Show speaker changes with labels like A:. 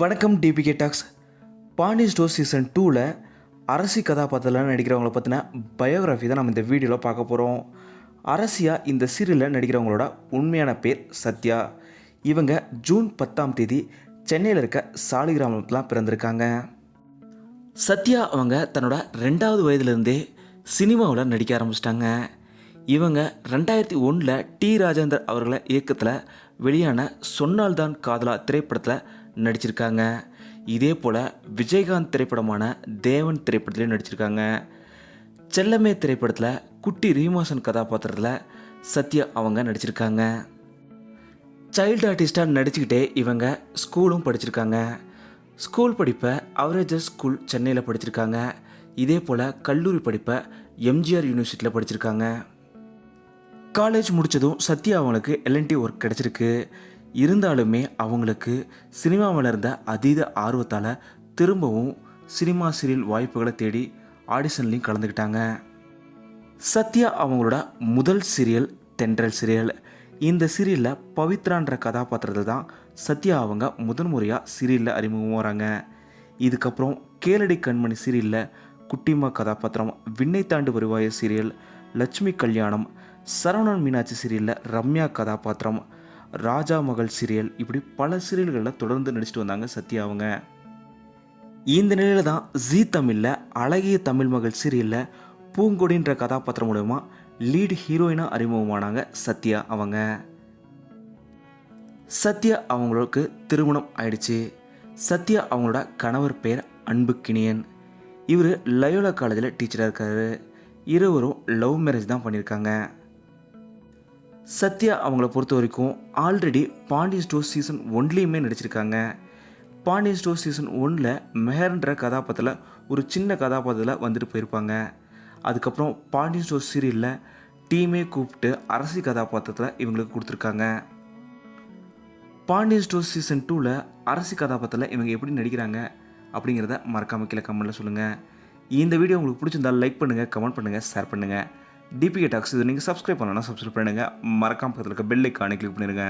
A: வணக்கம் TPK talks Pandi store season டூவில் அரசி கதாபாத்திரத்தில் நடிக்கிறவங்கள பற்றின பயோகிராஃபி தான் நம்ம இந்த வீடியோவில் பார்க்க போகிறோம் அரசியாக இந்த சீரியலில் நடிக்கிறவங்களோட உண்மையான பேர் சத்யா. இவங்க ஜூன் பத்தாம் தேதி சென்னையில் இருக்க சாலிகிராமத்தில் பிறந்திருக்காங்க. சத்யா அவங்க தன்னோட ரெண்டாவது வயதுலேருந்தே சினிமாவில் நடிக்க ஆரம்பிச்சிட்டாங்க. இவங்க ரெண்டாயிரத்தி ஒன்றில் டி. ராஜேந்தர் அவர்களை இயக்கத்தில் வெளியான சொன்னால்தான் காதலா திரைப்படத்தில் நடிச்சிருக்காங்க. இதே போல் விஜயகாந்த் திரைப்படமான தேவன் திரைப்படத்துலேயும் நடிச்சிருக்காங்க. செல்லமே திரைப்படத்தில் குட்டி ரீமாசன் கதாபாத்திரத்தில் சத்யா அவங்க நடிச்சிருக்காங்க. சைல்டு ஆர்டிஸ்டாக நடிச்சுக்கிட்டே இவங்க ஸ்கூலும் படிச்சிருக்காங்க. ஸ்கூல் படிப்பை அவரேஜர் ஸ்கூல் சென்னையில் படிச்சிருக்காங்க. இதே போல் கல்லூரி படிப்பை எம்ஜிஆர் யூனிவர்சிட்டியில் படிச்சிருக்காங்க. காலேஜ் முடித்ததும் சத்யா அவங்களுக்கு எல்என்டி ஒர்க் கிடச்சிருக்கு. இருந்தாலுமே அவங்களுக்கு சினிமாவில் இருந்த அதீத ஆர்வத்தால் திரும்பவும் சினிமா சீரியல் வாய்ப்புகளை தேடி ஆடிஷன்லையும் கலந்துக்கிட்டாங்க. சத்யா அவங்களோட முதல் சீரியல் தென்றல் சீரியல். இந்த சீரியலில் பவித்ரான்ற கதாபாத்திரத்தில் தான் சத்யா அவங்க முதன் முறையாக சீரியலில் அறிமுகம் வராங்க. இதுக்கப்புறம் கேளடி கண்மணி சீரியலில் குட்டிமா கதாபாத்திரம் விண்ணை தாண்டு வருவாய சீரியல் லட்சுமி கல்யாணம் சரவணன் மீனாட்சி சீரியலில் ரம்யா கதாபாத்திரம் ராஜா மகள் சீரியல் இப்படி பல சீரியல்களில் தொடர்ந்து நடிச்சிட்டு வந்தாங்க சத்யா அவங்க. இந்த நிலையில தான் ஜீ தமிழில் அழகிய தமிழ் மகள் சீரியலில் பூங்கொடின்ற கதாபாத்திரம் மூலயமா லீட் ஹீரோயினாக அறிமுகமானாங்க சத்யா அவங்க. சத்யா அவங்களுக்கு திருமணம் ஆயிடுச்சு. சத்யா அவங்களோட கணவர் பேர் அன்புக்கினியன். இவர் லயோலா காலேஜில் டீச்சராக இருக்காரு. இருவரும் லவ் மேரேஜ் தான் பண்ணியிருக்காங்க. சத்யா அவங்கள பொறுத்த வரைக்கும் ஆல்ரெடி பாண்டியன் ஸ்டோர் சீசன் ஒன்லேயுமே நடிச்சிருக்காங்க. பாண்டியன் ஸ்டோர் சீசன் ஒன்றில் மெஹர்ன்ற கதாபாத்திரத்தில் ஒரு சின்ன கதாபாத்திரத்தில் வந்துட்டு போயிருப்பாங்க. அதுக்கப்புறம் பாண்டியன் ஸ்டோர் சீரியலில் டீமே கூப்பிட்டு அரசி கதாபாத்திரத்தில் இவங்களுக்கு கொடுத்துருக்காங்க. பாண்டியன் ஸ்டோர் சீசன் டூவில் அரசி கதாபாத்திரத்தில் இவங்க எப்படி நடிக்கிறாங்க அப்படிங்கிறத மறக்காமல் கீழே கமெண்ட்டில் சொல்லுங்கள் இந்த வீடியோ உங்களுக்கு பிடிச்சிருந்தால் லைக் பண்ணுங்கள் கமெண்ட் பண்ணுங்கள் ஷேர் பண்ணுங்கள் டிபிகே டாக்ஸ் இது நீங்கள் சப்ஸ்கிரைப் பண்ணலன்னா சப்ஸ்கிரைப் பண்ணுங்கள் மறக்காமல் பக்கத்தில் இருக்க பெல் ஐக்கானை கிளிக் பண்ணிடுங்க.